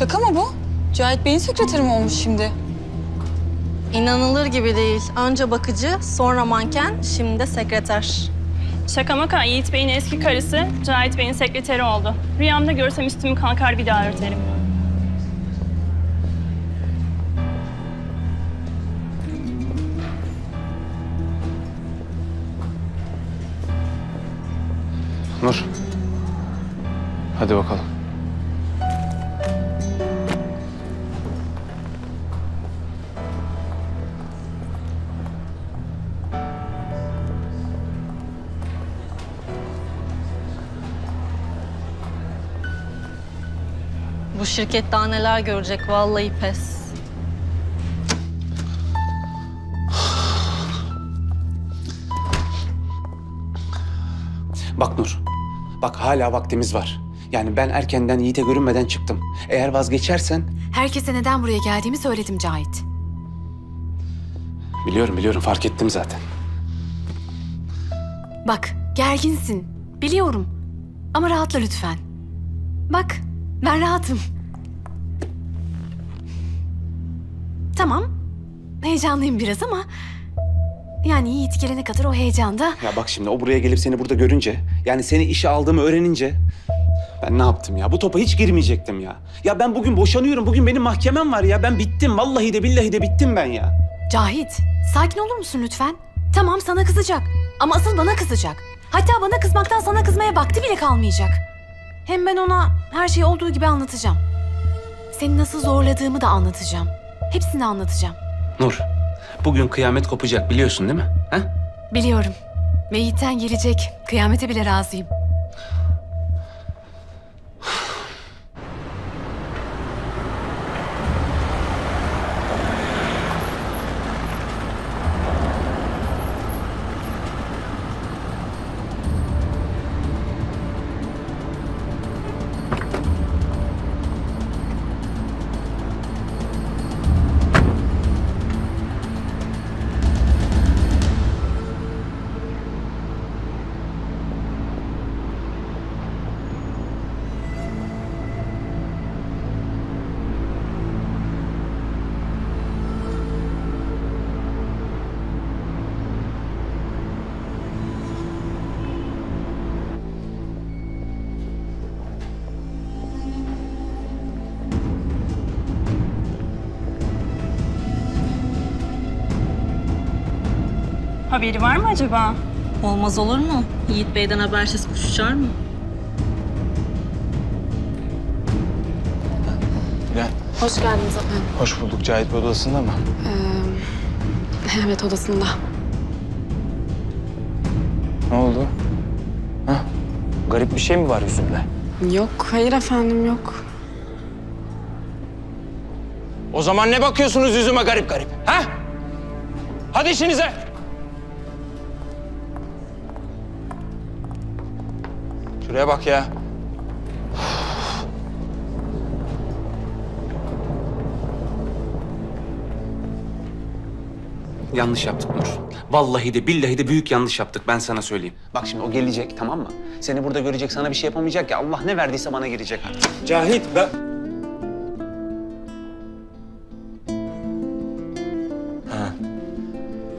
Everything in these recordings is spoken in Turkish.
Şaka mı bu? Cahit Bey'in sekreteri mi olmuş şimdi? İnanılır gibi değil. Önce bakıcı, sonra manken, şimdi de sekreter. Şaka maka Yiğit Bey'in eski karısı Cahit Bey'in sekreteri oldu. Rüyamda görsem üstümü kalkar bir daha örterim. Nur. Hadi bakalım. Bu şirket daha neler görecek vallahi pes. Bak Nur. Bak hala vaktimiz var. Yani ben erkenden Yiğit'e görünmeden çıktım. Eğer vazgeçersen... Herkese neden buraya geldiğimi söyledim Cahit. Biliyorum biliyorum fark ettim zaten. Bak, gerginsin. Biliyorum. Ama rahatla lütfen. Bak, ben rahatım. Tamam. Heyecanlıyım biraz ama... Yani Yiğit gelene kadar o heyecanda... Ya bak şimdi o buraya gelip seni burada görünce... Yani seni işe aldığımı öğrenince... Ben ne yaptım ya? Bu topa hiç girmeyecektim ya. Ya ben bugün boşanıyorum. Bugün benim mahkemem var ya. Ben bittim. Vallahi de billahi de bittim ben ya. Cahit, sakin olur musun lütfen? Tamam sana kızacak. Ama asıl bana kızacak. Hatta bana kızmaktan sana kızmaya vakti bile kalmayacak. Hem ben ona her şeyi olduğu gibi anlatacağım. Seni nasıl zorladığımı da anlatacağım. Hepsini anlatacağım. Nur, bugün kıyamet kopacak biliyorsun değil mi? Ha? Biliyorum. Ve Yiğit'ten gelecek. Kıyamete bile razıyım. Haberi var mı acaba? Olmaz olur mu? Yiğit Bey'den habersiz kuş uçar mı? Gel. Hoş geldiniz efendim. Hoş bulduk. Cahit Bey odasında mı? Ee, evet odasında. Ne oldu? Ha? Garip bir şey mi var yüzünde? Yok, hayır efendim yok. O zaman ne bakıyorsunuz yüzüme garip garip? Ha? Hadi işinize. Şuraya bak ya. Yanlış yaptık Nur. Vallahi de billahi de büyük yanlış yaptık ben sana söyleyeyim. Bak şimdi o gelecek tamam mı? Seni burada görecek sana bir şey yapamayacak ya. Allah ne verdiyse bana girecek artık. Cahit ben...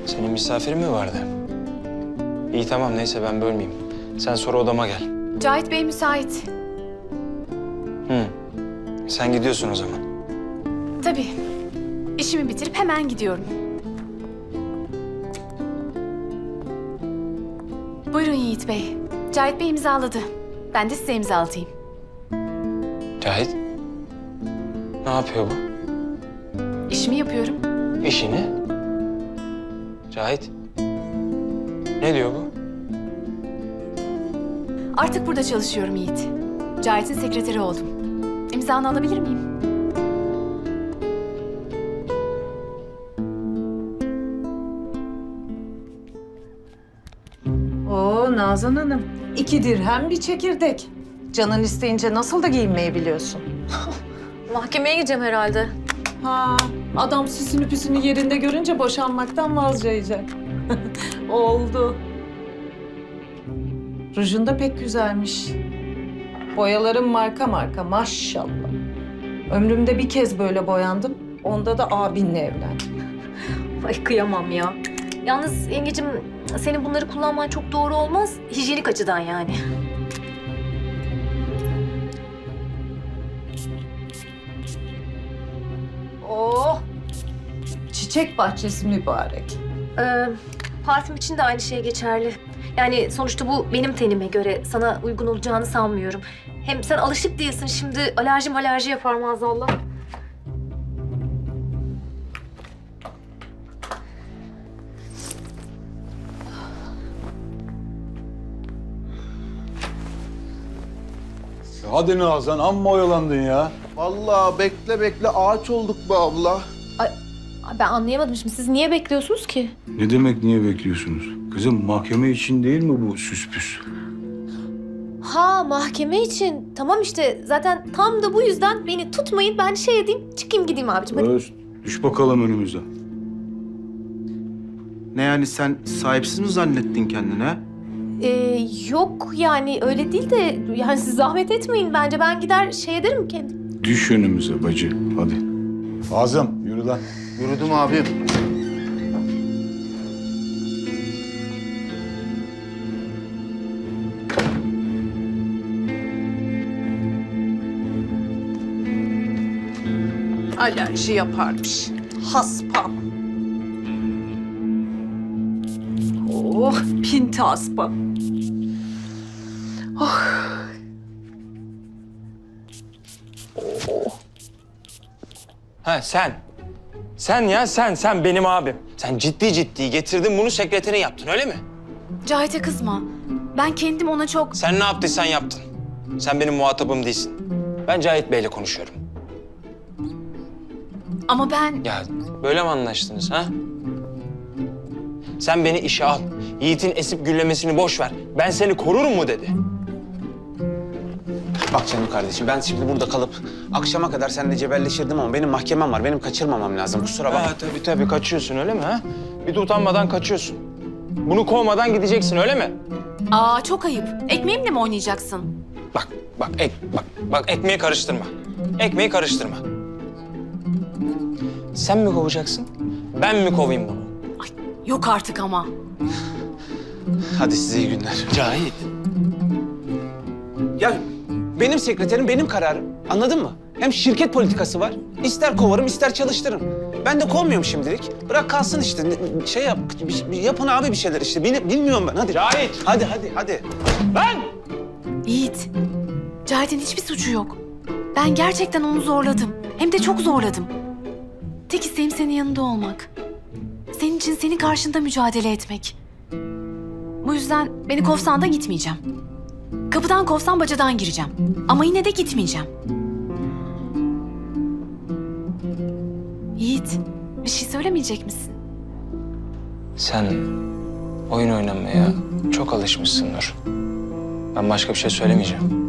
Senin misafirin mi vardı? İyi tamam neyse ben bölmeyeyim. Sen sonra odama gel. Cahit Bey müsait. Hı. Sen gidiyorsun o zaman. Tabii. İşimi bitirip hemen gidiyorum. Buyurun Yiğit Bey. Cahit Bey imzaladı. Ben de size imzalatayım. Cahit. Ne yapıyor bu? İşimi yapıyorum. İşini. Cahit. Ne diyor bu? Artık burada çalışıyorum Yiğit. Cahit'in sekreteri oldum. İmzanı alabilir miyim? Oo Nazan Hanım. iki dirhem bir çekirdek. Canın isteyince nasıl da giyinmeyi biliyorsun. Mahkemeye gideceğim herhalde. Ha, adam süsünü püsünü yerinde görünce boşanmaktan vazgeçecek. Oldu. Rujun da pek güzelmiş. Boyaların marka marka maşallah. Ömrümde bir kez böyle boyandım. Onda da abinle evlendim. Ay kıyamam ya. Yalnız yengecim senin bunları kullanman çok doğru olmaz. Hijyenik açıdan yani. Oh! Çiçek bahçesi mübarek. Ee, parfüm için de aynı şey geçerli. Yani sonuçta bu benim tenime göre sana uygun olacağını sanmıyorum. Hem sen alışık değilsin şimdi alerjim alerji yapar maazallah. Hadi Nazan amma oyalandın ya. Vallahi bekle bekle ağaç olduk be abla. Ben anlayamadım şimdi siz niye bekliyorsunuz ki? Ne demek niye bekliyorsunuz? Kızım mahkeme için değil mi bu süspüs? Ha mahkeme için. Tamam işte zaten tam da bu yüzden beni tutmayın ben şey edeyim çıkayım gideyim abicim hadi. Öz, düş bakalım önümüzden. Ne yani sen sahipsiz mi zannettin kendini ha? Ee, yok yani öyle değil de yani siz zahmet etmeyin bence ben gider şey ederim kendim. Düş önümüze bacı hadi. Azam yürü lan. Yürüdüm abim. Alerji yaparmış. Haspam. Oh, pinti haspam. Ha sen. Sen ya sen, sen benim abim. Sen ciddi ciddi getirdin bunu sekreterin yaptın öyle mi? Cahit'e kızma. Ben kendim ona çok... Sen ne yaptıysan yaptın. Sen benim muhatabım değilsin. Ben Cahit Bey'le konuşuyorum. Ama ben... Ya böyle mi anlaştınız ha? Sen beni işe al. Yiğit'in esip güllemesini boş ver. Ben seni korurum mu dedi. Bak canım kardeşim ben şimdi burada kalıp akşama kadar seninle cebelleşirdim ama benim mahkemem var. Benim kaçırmamam lazım. Kusura bakma. Ha tabii tabii kaçıyorsun öyle mi ha? Bir de utanmadan kaçıyorsun. Bunu kovmadan gideceksin öyle mi? Aa çok ayıp. Ekmeğimle mi oynayacaksın? Bak bak ek bak bak ekmeği karıştırma. Ekmeği karıştırma. Sen mi kovacaksın? Ben mi kovayım bunu? Yok artık ama. Hadi size iyi günler. Cahit. Ya benim sekreterim benim kararım. Anladın mı? Hem şirket politikası var. İster kovarım ister çalıştırırım. Ben de kovmuyorum şimdilik. Bırak kalsın işte. Şey yap, bir- bir- yapın abi bir şeyler işte. Bilmiyorum ben. Hadi. Cahit! Hadi hadi hadi. Lan! Yiğit. Cahit'in hiçbir suçu yok. Ben gerçekten onu zorladım. Hem de çok zorladım. Tek isteğim senin yanında olmak. Senin için senin karşında mücadele etmek. Bu yüzden beni kovsan da gitmeyeceğim. Kapıdan kovsan bacadan gireceğim. Ama yine de gitmeyeceğim. Yiğit, bir şey söylemeyecek misin? Sen oyun oynamaya çok alışmışsın Nur. Ben başka bir şey söylemeyeceğim.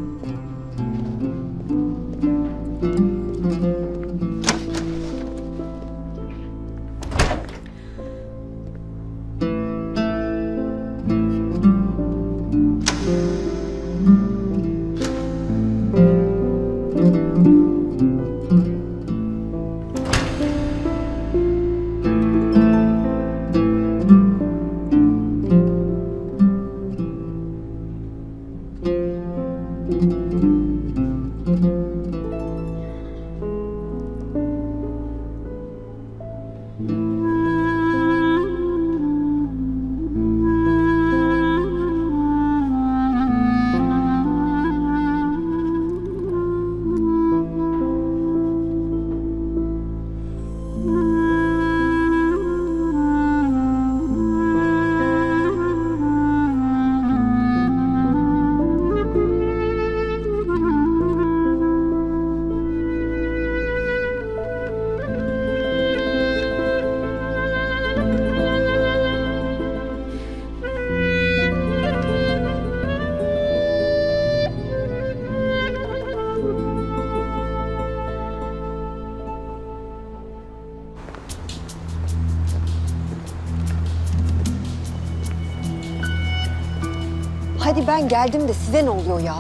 Ben geldim de size ne oluyor ya?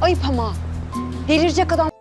Ayıp ama. Delirecek adam